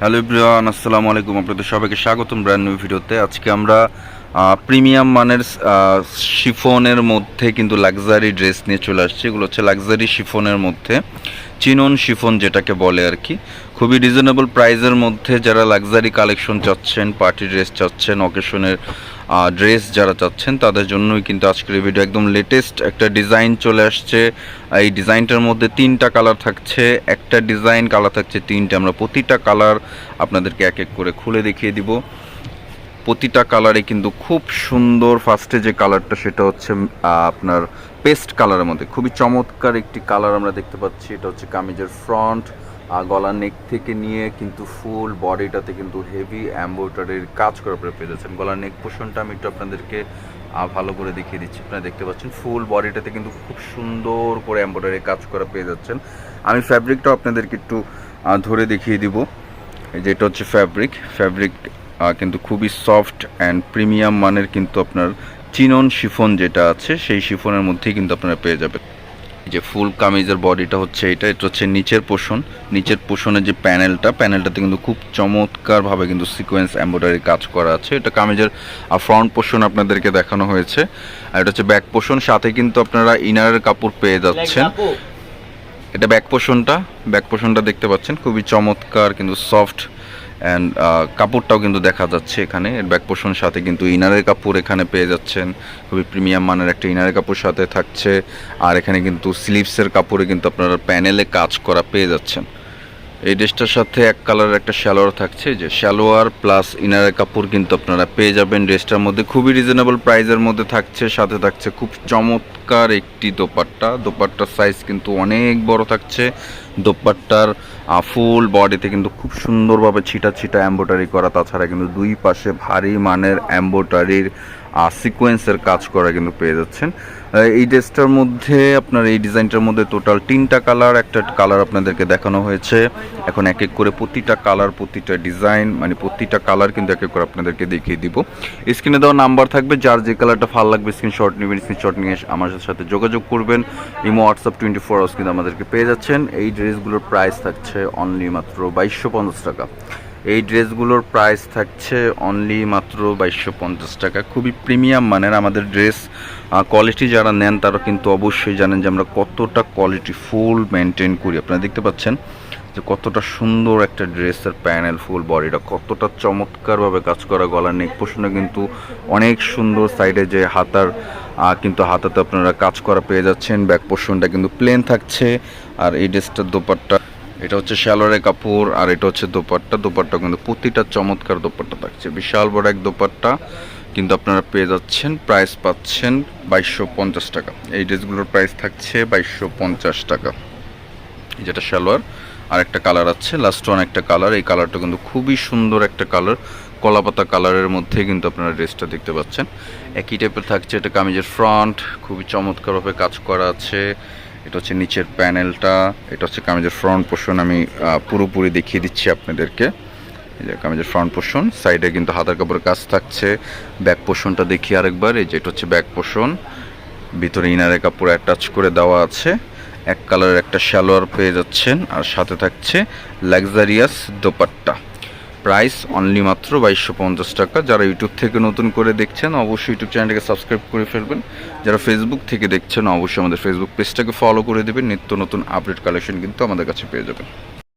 Hello ইব্রিয়ান আসসালামু আলাইকুম। আপনাদের সবাইকে স্বাগতম ব্র্যান্ড নিউ ভিডিওতে। আজকে আমরা প্রিমিয়াম মানের শিফনের মধ্যে কিন্তু লাক্সারি ড্রেস নিয়ে চলে আসছি। এগুলো হচ্ছে লাক্সারি শিফনের মধ্যে, চিনন শিফন যেটাকে বলে আর কি। খুবই রিজনেবল প্রাইজের মধ্যে যারা লাক্সারি কালেকশন চাচ্ছেন পার্টি ড্রেস চাচ্ছেন অকেশনের ড্রেস যারা চাচ্ছেন, তাদের জন্যই কিন্তু আজকের এই ভিডিও একদম লেটেস্ট একটা ডিজাইন চলে আসছে। এই ডিজাইনটার মধ্যে তিনটা কালার থাকছে, একটা ডিজাইন কালার থাকছে তিনটে। আমরা প্রতিটা কালার আপনাদেরকে এক এক করে খুলে দেখিয়ে দিব। প্রতিটা কালারে কিন্তু খুব সুন্দর ফার্স্টে যে কালারটা সেটা হচ্ছে আপনার পেস্ট কালারের মধ্যে। খুবই চমৎকার একটি কালার আমরা দেখতে পাচ্ছি। এটা হচ্ছে কামিজের ফ্রন্ট গলার নেক থেকে নিয়ে কিন্তু ফুল বডিটাতে কিন্তু হেভি এম্ব্রয়ডারির কাজ করা পরে পেয়ে যাচ্ছেন। গলার নেক পোষণটা আমি একটু আপনাদেরকে ভালো করে দেখিয়ে দিচ্ছি। আপনারা দেখতে পাচ্ছেন ফুল বডিটাতে কিন্তু খুব সুন্দর করে এম্ব্রয়ডারি কাজ করা পেয়ে যাচ্ছেন। আমি ফ্যাব্রিকটাও আপনাদেরকে একটু ধরে দেখিয়ে দিব। এই যে এটা হচ্ছে ফ্যাব্রিক ফ্যাব্রিক কিন্তু খুবই সফট অ্যান্ড প্রিমিয়াম মানের কিন্তু আপনার চিনন শিফন যেটা আছে, সেই শিফনের মধ্যেই কিন্তু আপনারা পেয়ে যাবেন। যে ফুল কামিজের বডিটা হচ্ছে এটা এটা হচ্ছে নিচের পোষণ। নিচের পোষণের যে প্যানেলটা প্যানেলটাতে কিন্তু খুব চমৎকারভাবে কিন্তু সিকোয়েন্স এম্ব্রয়ডারি কাজ করা আছে। এটা কামিজের ফ্রন্ট পোষণ আপনাদেরকে দেখানো হয়েছে। আর এটা হচ্ছে ব্যাক পোষণ। সাথে কিন্তু আপনারা ইনারের কাপড় পেয়ে যাচ্ছেন। এটা ব্যাক পোষণটা ব্যাক পোষণটা দেখতে পাচ্ছেন। খুবই চমৎকার কিন্তু সফট অ্যান্ড কাপড়টাও কিন্তু দেখা যাচ্ছে এখানে। এর ব্যাক সাথে কিন্তু ইনারের কাপড় এখানে পেয়ে যাচ্ছেন। খুবই প্রিমিয়াম মানের একটা ইনারের কাপড় সাথে থাকছে। আর এখানে কিন্তু স্লিভসের কাপড়ে কিন্তু আপনারা প্যানেলে কাজ করা পেয়ে যাচ্ছেন। এই ড্রেসটার সাথে এক কালারের একটা শ্যালোয়ার থাকছে। যে শ্যালোয়ার প্লাস ইনারের কাপড় কিন্তু আপনারা পেয়ে যাবেন ড্রেসটার মধ্যে। খুবই রিজনেবল প্রাইসের মধ্যে থাকছে, সাথে থাকছে খুব চমৎকার একটি দোপাট্টা। দোপাট্টার সাইজ কিন্তু অনেক বড় থাকছে। দোপাট্টার ফুল বডিতে কিন্তু খুব সুন্দরভাবে ছিটা ছিটা এম্ব্রয়ডারি করা, তাছাড়া কিন্তু দুই পাশে ভারী মানের এম্ব্রয়ডারির সিকোয়েন্সের কাজ করা কিন্তু পেয়ে যাচ্ছেন। এই ড্রেসটার মধ্যে আপনার, এই ডিজাইনটার মধ্যে টোটাল তিনটা কালার একটা কালার আপনাদেরকে দেখানো হয়েছে। এখন এক এক করে প্রতিটা কালার প্রতিটা ডিজাইন মানে প্রতিটা কালার কিন্তু এক এক করে আপনাদেরকে দেখিয়ে দিব। স্ক্রিনে দেওয়া নাম্বার থাকবে, যার যে কালারটা ভালো লাগবে স্ক্রিনশট নেবেন স্ক্রিনশট নিয়ে আমার সাথে যোগাযোগ করবেন। Imo WhatsApp twenty four hours কিন্তু আমাদেরকে পেয়ে যাচ্ছেন। এই ড্রেসগুলোর প্রাইস থাকছে অনলি মাত্র বাইশশো পঞ্চাশ টাকা। এই ড্রেসগুলোর প্রাইস থাকছে অনলি মাত্র বাইশশো পঞ্চাশ টাকা। খুবই প্রিমিয়াম মানের আমাদের ড্রেস কোয়ালিটি যারা নেন তারা কিন্তু অবশ্যই জানেন যে আমরা কতটা কোয়ালিটি ফুল মেনটেন করি। আপনারা দেখতে পাচ্ছেন যে কতটা সুন্দর একটা ড্রেসের প্যানেল, ফুল বডিটা, কতটা চমৎকারভাবে কাজ করা গলার নেক পোষণে কিন্তু অনেক সুন্দর সাইডে যে হাতার কিন্তু হাতাতে আপনারা কাজ করা পেয়ে যাচ্ছেন। ব্যাক পোর্শনটা কিন্তু প্লেন থাকছে। আর এই ড্রেসটার দোপাট্টা, এটা হচ্ছে শ্যালোরের কাপড় আর এটা হচ্ছে দোপাট্টা। দোপাট্টা কিন্তু প্রতিটা চমৎকার দোপাট্টা থাকছে। বিশাল বড় এক দোপাট্টা কিন্তু আপনারা পেয়ে যাচ্ছেন। প্রাইস পাচ্ছেন বাইশশো পঞ্চাশ টাকা। এই ড্রেসগুলোর প্রাইস থাকছে বাইশশো পঞ্চাশ টাকা। যেটা সালোয়ার আর একটা কালার আছে লাস্ট ওয়ান একটা কালার এই কালারটা কিন্তু খুবই সুন্দর একটা কালার কলাপাতা কালারের মধ্যে কিন্তু আপনারা ড্রেসটা দেখতে পাচ্ছেন। একই টাইপের থাকছে, এটা কামিজের ফ্রন্ট খুবই চমৎকারভাবে কাজ করা আছে। এটা হচ্ছে নিচের প্যানেলটা এটা হচ্ছে কামিজের ফ্রন্ট পোর্শন আমি পুরোপুরি দেখিয়ে দিচ্ছি আপনাদেরকে। এই যে কামিজের ফ্রন্ট পোর্শন সাইডে কিন্তু হাতার কাপড়ের কাজ থাকছে। ব্যাক পোর্শনটা দেখি আরেকবার, এই যে এটা হচ্ছে ব্যাক পোর্শন ভিতরে ইনারের কাপড় অ্যাটাচ করে দেওয়া আছে। এক কালারের একটা সালোয়ার পেয়ে যাচ্ছেন আর সাথে থাকছে লাক্সারিয়াস দোপাট্টা। প্রাইস অনলি মাত্র বাইশশো পঞ্চাশ টাকা। যারা ইউটিউব থেকে নতুন করে দেখছেন, অবশ্যই ইউটিউব চ্যানেলটাকে সাবস্ক্রাইব করে ফেলবেন। যারা ফেসবুক থেকে দেখছেন, অবশ্যই আমাদের ফেসবুক পেজটাকে ফলো করে দেবেন। নিত্য নতুন আপডেট কালেকশন কিন্তু আমাদের কাছে পেয়ে যাবেন।